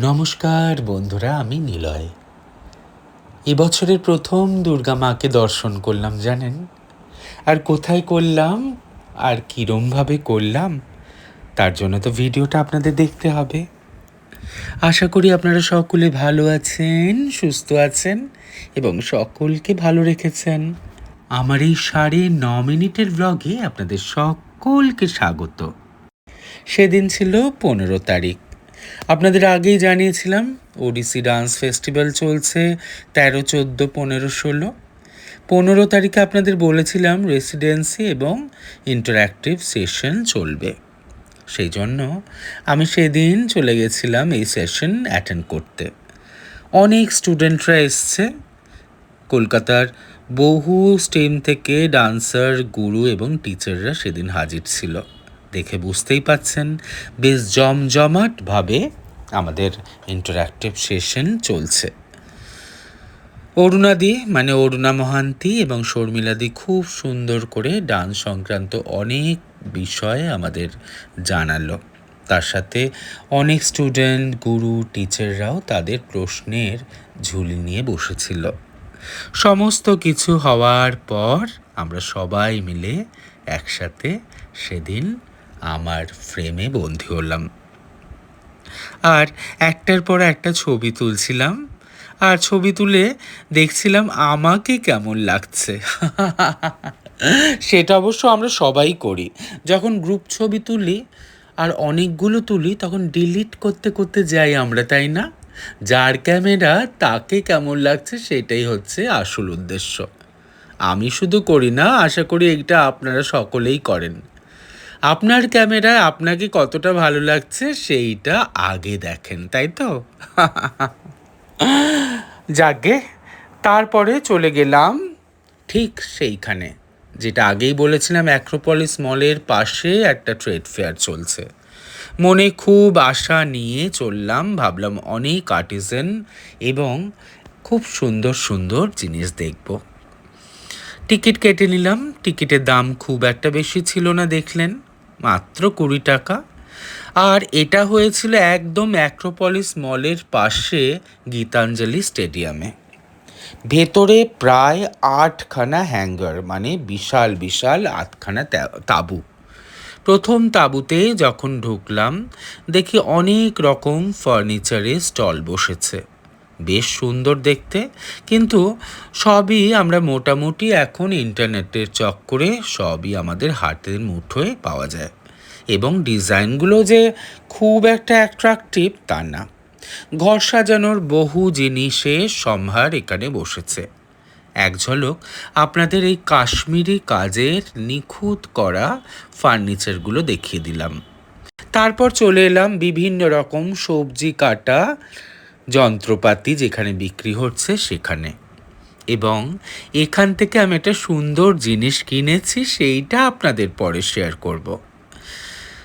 নমস্কার বন্ধুরা, আমি নিলয়। এবছরের প্রথম দুর্গা মাকে দর্শন করলাম, জানেন? আর কোথায় করলাম, আর কীরমভাবে করলাম, তার জন্য তো ভিডিওটা আপনাদের দেখতে হবে। আশা করি আপনারা সকলে ভালো আছেন, সুস্থ আছেন, এবং সকলকে ভালো রেখেছেন। আমার এই সাড়ে ন মিনিটের ব্লগে আপনাদের সকলকে স্বাগত। সেদিন ছিল পনেরো তারিখ। আপনাদের আগেই জানিয়েছিলাম, ওডিসি ডান্স ফেস্টিভ্যাল চলছে তেরো, চোদ্দ, পনেরো, ষোলো। পনেরো তারিখে আপনাদের বলেছিলাম রেসিডেন্সি এবং ইন্টারঅ্যাক্টিভ সেশন চলবে। সেই জন্য আমি সেদিন চলে গেছিলাম এই সেশন অ্যাটেন্ড করতে। অনেক স্টুডেন্টরা এসছে। কলকাতার বহু স্টেম থেকে ডান্সার, গুরু এবং টিচাররা সেদিন হাজির ছিল। দেখে বুঝতেই পাচ্ছেন, বেশ জমজমাটভাবে আমাদের ইন্টারাক্টিভ সেশন চলছে। অরুণাদি মানে অরুণা মহান্তি এবং শর্মিলাদি খুব সুন্দর করে ডান্স সংক্রান্ত অনেক বিষয় আমাদের জানালো। তার সাথে অনেক স্টুডেন্ট গুরু টিচাররাও তাদের প্রশ্নের ঝুলি নিয়ে বসেছিল। সমস্ত কিছু হওয়ার পর আমরা সবাই মিলে একসাথে সেদিন আমার ফ্রেমে বন্দি হলাম। আর একটার পর একটা ছবি তুলছিলাম। আর ছবি তুলে দেখছিলাম আমাকে কেমন লাগছে। সেটা অবশ্য আমরা সবাই করি। যখন গ্রুপ ছবি তুলি আর অনেকগুলো তুলি, তখন ডিলিট করতে করতে যাই আমরা, তাই না? যার ক্যামেরা তাকে কেমন লাগছে সেটাই হচ্ছে আসল উদ্দেশ্য। আমি শুধু করি না, আশা করি এইটা আপনারা সকলেই করেন। আপনার ক্যামেরায় আপনাকে কতটা ভালো লাগছে সেইটা আগে দেখেন, তাই তো? যাকে, তারপরে চলে গেলাম ঠিক সেইখানে, যেটা আগেই বলেছিলাম অ্যাক্রোপলিস মলের পাশে একটা ট্রেড ফেয়ার চলছে। মনে খুব আশা নিয়ে চললাম, ভাবলাম অনেক আর্টিজেন এবং খুব সুন্দর সুন্দর জিনিস দেখব। টিকিট কেটে নিলাম, টিকিটের দাম খুব একটা বেশি ছিল না দেখলেন। মাত্র কুড়ি টাকা। আর এটা হয়েছিল একদম অ্যাক্রোপলিস মলের পাশে গীতাঞ্জলি স্টেডিয়ামে। ভেতরে প্রায় আটখানা হ্যাঙ্গার মানে বিশাল বিশাল আটখানা তাঁবু। প্রথম তাঁবুতে যখন ঢুকলাম, দেখি অনেক রকম ফার্নিচারের স্টল বসেছে। বেশ সুন্দর দেখতে। কিন্তু সবই আমরা মোটামুটি এখন ইন্টারনেটের চক্করে সবই আমাদের হাতের মুঠোয় পাওয়া যায়। এবং ডিজাইনগুলো যে খুব একটা অ্যাট্রাকটিভ তা না। ঘর সাজানোর বহু জিনিসের সম্ভার এখানে বসেছে। এক ঝলক আপনাদের এই কাশ্মীরি কাজের নিখুঁত করা ফার্নিচারগুলো দেখিয়ে দিলাম। তারপর চলে এলাম বিভিন্ন রকম সবজি কাটা যন্ত্রপাতি যেখানে বিক্রি হচ্ছে সেখানে। এবং এখান থেকে আমি একটা সুন্দর জিনিস কিনেছি, সেইটা আপনাদের পরে শেয়ার করব।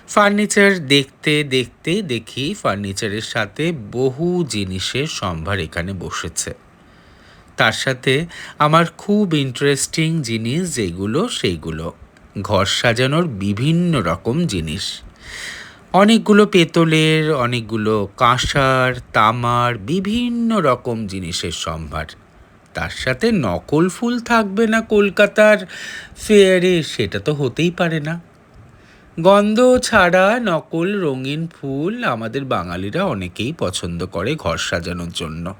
ফার্নিচার দেখতে দেখতে দেখি ফার্নিচারের সাথে বহু জিনিসের সম্ভার এখানে বসেছে। তার সাথে আমার খুব ইন্টারেস্টিং জিনিস যেগুলো, সেইগুলো। ঘর সাজানোর বিভিন্ন রকম জিনিস। অনেকগুলো পেতলের, অনেকগুলো কাঁসার, তামার, বিভিন্ন রকম জিনিসের সম্ভার। তার সাথে নকল ফুল থাকবে না কলকাতার ফেয়ারে, সেটা তো হতেই পারে না। গন্ধ ছাড়া নকল রঙিন ফুল আমাদের বাঙালিরা অনেকেই পছন্দ করে ঘর সাজানোর জন্য।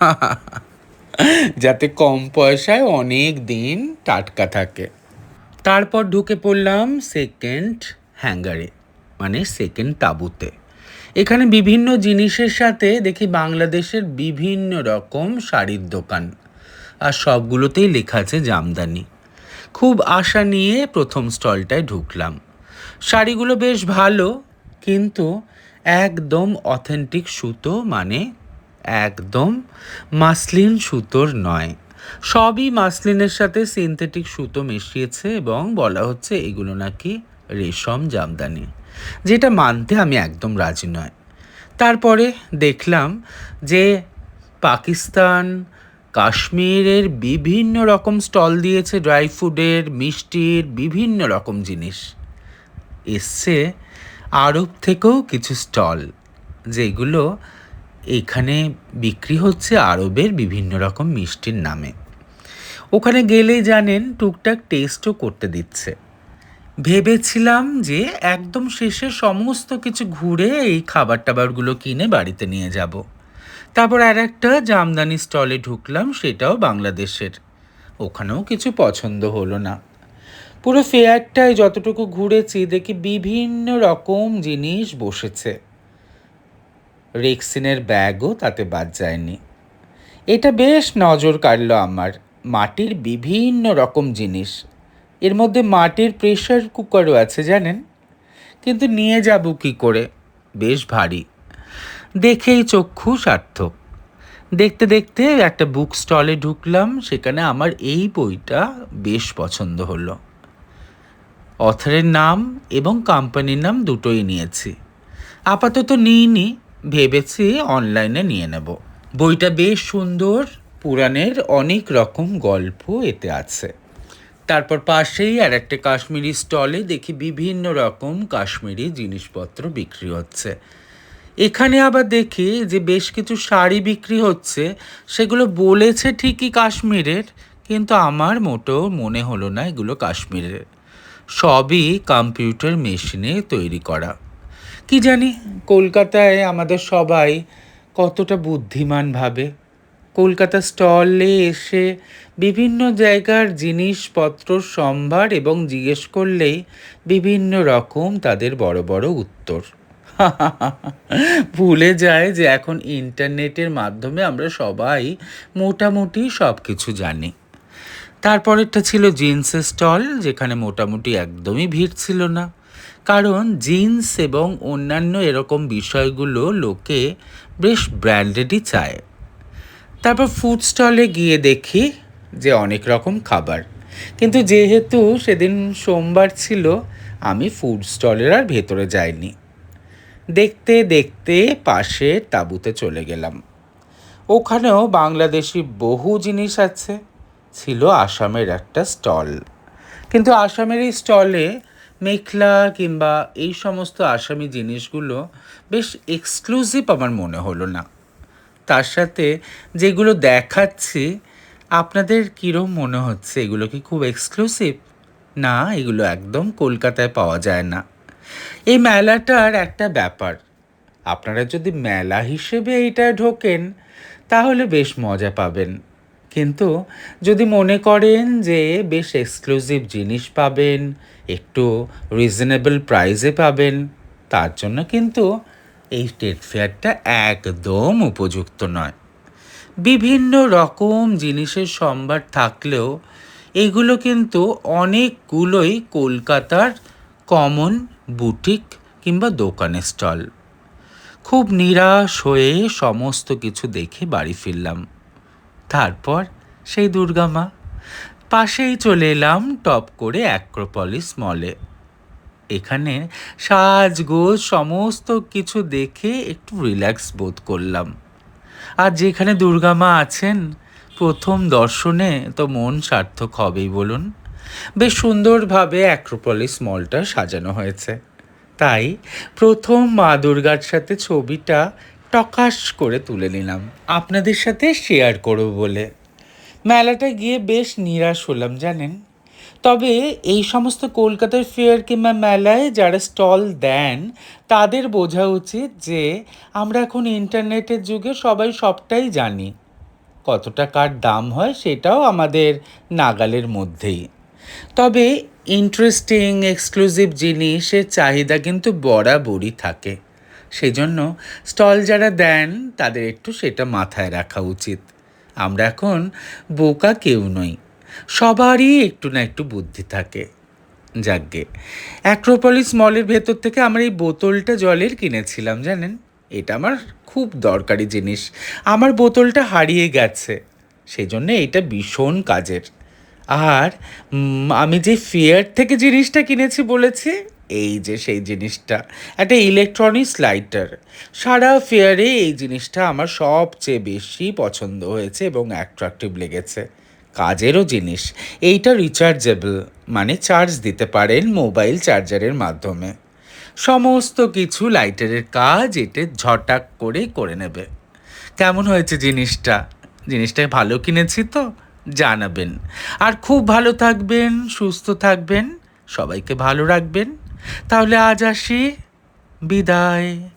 যাতে কম পয়সায় অনেক দিন টাটকা থাকে। তারপর ঢুকে পড়লাম সেকেন্ড হ্যাঙ্গারে মানে সেকেন্ড তাঁবুতে। এখানে বিভিন্ন জিনিসের সাথে দেখি বাংলাদেশের বিভিন্ন রকম শাড়ির দোকান। আর সবগুলোতেই লেখা আছে জামদানি। খুব আশা নিয়ে প্রথম স্টলটায় ঢুকলাম। শাড়িগুলো বেশ ভালো, কিন্তু একদম অথেন্টিক সুতো মানে একদম মাসলিন সুতোর নয়। সবই মাসলিনের সাথে সিনথেটিক সুতো মিশিয়েছে এবং বলা হচ্ছে এগুলো নাকি রেশম জামদানি। যেটা মানতে আমি একদম রাজি নয়। তারপরে দেখলাম যে পাকিস্তান, কাশ্মীরের বিভিন্ন রকম স্টল দিয়েছে, ড্রাই ফুডের, মিষ্টির, বিভিন্ন রকম জিনিস। এসছে আরব থেকেও কিছু স্টল, যেগুলো এখানে বিক্রি হচ্ছে আরবের বিভিন্ন রকম মিষ্টির নামে। ওখানে গেলেই জানেন, টুকটাক টেস্টও করতে দিচ্ছে। ভেবেছিলাম যে একদম শেষে সমস্ত কিছু ঘুরে এই খাবার টাবারগুলো কিনে বাড়িতে নিয়ে যাব। তারপর আর একটা জামদানি স্টলে ঢুকলাম, সেটাও বাংলাদেশের। ওখানেও কিছু পছন্দ হলো না। পুরো ফেয়ারটায় যতটুকু ঘুরেছি, দেখি বিভিন্ন রকম জিনিস বসেছে। রেক্সিনের ব্যাগও তাতে বাদ যায়নি। এটা বেশ নজর কাড়ল আমার, মাটির বিভিন্ন রকম জিনিস। এর মধ্যে মাটির প্রেশার কুকারও আছে, জানেন? কিন্তু নিয়ে যাব কী করে? বেশ ভারী। দেখেই চক্ষু সার্থক। দেখতে দেখতে একটা বুক স্টলে ঢুকলাম, সেখানে আমার এই বইটা বেশ পছন্দ হলো। অথরের নাম এবং কোম্পানির নাম দুটোই নিয়েছি। আপাতত নিইনি, ভেবেছি অনলাইনে নিয়ে নেব। বইটা বেশ সুন্দর, পুরাণের অনেক রকম গল্প এতে আছে। তারপর পাশেই আর একটা কাশ্মীরি স্টলে দেখি বিভিন্ন রকম কাশ্মীরি জিনিসপত্র বিক্রি হচ্ছে। এখানে আবার দেখি যে বেশ কিছু শাড়ি বিক্রি হচ্ছে, সেগুলো বলেছে ঠিকই কাশ্মীরের, কিন্তু আমার মোটেও মনে হলো না এগুলো কাশ্মীরের। সবই কম্পিউটার মেশিনে তৈরি করা। কি জানি, কলকাতায় আমাদের সবাই কতটা বুদ্ধিমান ভাবে কলকাতা স্টলে এসে বিভিন্ন জায়গার জিনিসপত্র সম্ভার এবং জিজ্ঞেস করলেই বিভিন্ন রকম তাদের বড় বড় উত্তর। ভুলে যায় যে এখন ইন্টারনেটের মাধ্যমে আমরা সবাই মোটামুটি সব কিছু জানি। তারপরেরটা ছিল জিন্সের স্টল, যেখানে মোটামুটি একদমই ভিড় ছিল না। কারণ জিন্স এবং অন্যান্য এরকম বিষয়গুলো লোকে বেশ ব্র্যান্ডেডই চায়। তারপর ফুড স্টলে গিয়ে দেখি যে অনেক রকম খাবার। কিন্তু যেহেতু সেদিন সোমবার ছিল, আমি ফুড স্টলের আর ভেতরে যাইনি। দেখতে দেখতে পাশে তাঁবুতে চলে গেলাম। ওখানেও বাংলাদেশি বহু জিনিস আছে, ছিল আসামের একটা স্টল কিন্তু আসামের এই স্টলে মেখলা কিংবা এই সমস্ত আসামি জিনিসগুলো বেশ এক্সক্লুসিভ আমার মনে হলো না। তার সাথে যেগুলো দেখাচ্ছি, আপনাদের কীরম মনে হচ্ছে? এগুলো কি খুব এক্সক্লুসিভ না, এগুলো একদম কলকাতায় পাওয়া যায় না। এই মেলাটার একটা ব্যাপার। আপনারা যদি মেলা হিসেবে এইটা ঢোকেন, তাহলে বেশ মজা পাবেন। কিন্তু যদি মনে করেন যে বেশ এক্সক্লুসিভ জিনিস পাবেন, একটু রিজনেবল প্রাইসে পাবেন, তার জন্য কিন্তু এই ট্রেড ফেয়ারটা একদম উপযুক্ত নয়। বিভিন্ন রকম জিনিসের সম্ভার থাকলেও এগুলো কিন্তু অনেকগুলোই কলকাতার কমন বুটিক কিংবা দোকানের স্টল খুব নিরাশ হয়ে সমস্ত কিছু দেখে বাড়ি ফিরলাম। তারপর সেই দুর্গা মা, পাশেই চলে এলাম টপ করে অ্যাক্রোপলিস মলে এখানে সাজগোজ সমস্ত কিছু দেখে একটু রিল্যাক্স বোধ করলাম। আর যেখানে দুর্গা মা আছেন, প্রথম দর্শনে তো মন সার্থক হবেই বলুন। বেশ সুন্দরভাবে অ্যাক্রোপলিস মলটা সাজানো হয়েছে। তাই প্রথম মা দুর্গার সাথে ছবিটা টকাশ করে তুলে নিলাম। আপনাদের সাথে শেয়ার করব বলে। মেলাটা গিয়ে বেশ নিরাশ হলাম, জানেন? তবে এই সমস্ত কলকাতার ফেয়ার কিংবা মেলায় যারা স্টল দেন, তাদের বোঝা উচিত যে আমরা এখন ইন্টারনেটের যুগে সবাই সবটাই জানি। কতটা কার দাম হয় সেটাও আমাদের নাগালের মধ্যেই। তবে ইন্টারেস্টিং এক্সক্লুসিভ জিনিসের চাহিদা কিন্তু বরাবরই থাকে। সেই জন্য স্টল যারা দেন, তাদের একটু সেটা মাথায় রাখা উচিত। আমরা এখন বোকা কেউ নই। সবারই একটু না একটু বুদ্ধি থাকে যাকগে অ্যাক্রোপলিস মলের ভেতর থেকে আমার এই বোতলটা জলের কিনেছিলাম, জানেন? এটা আমার খুব দরকারি জিনিস। আমার বোতলটা হারিয়ে গেছে সেই জন্য এটা ভীষণ কাজের। আর আমি যে ফেয়ার থেকে জিনিসটা কিনেছি বলেছি, এই যে সেই জিনিসটা, একটা ইলেকট্রনিক্স লাইটার। সারা ফেয়ারে এই জিনিসটা আমার সবচেয়ে বেশি পছন্দ হয়েছে এবং অ্যাট্রাকটিভ লেগেছে। কাজেরও জিনিস। এইটা রিচার্জেবল মানে চার্জ দিতে পারেন মোবাইল চার্জারের মাধ্যমে। সমস্ত কিছু লাইটারের কাজ এতে ঝটাক করে করে নেবে। কেমন হয়েছে জিনিসটা? জিনিসটা ভালো কিনেছি তো, জানাবেন। আর খুব ভালো থাকবেন, সুস্থ থাকবেন, সবাইকে ভালো রাখবেন। তাহলে আজ আসি, বিদায়।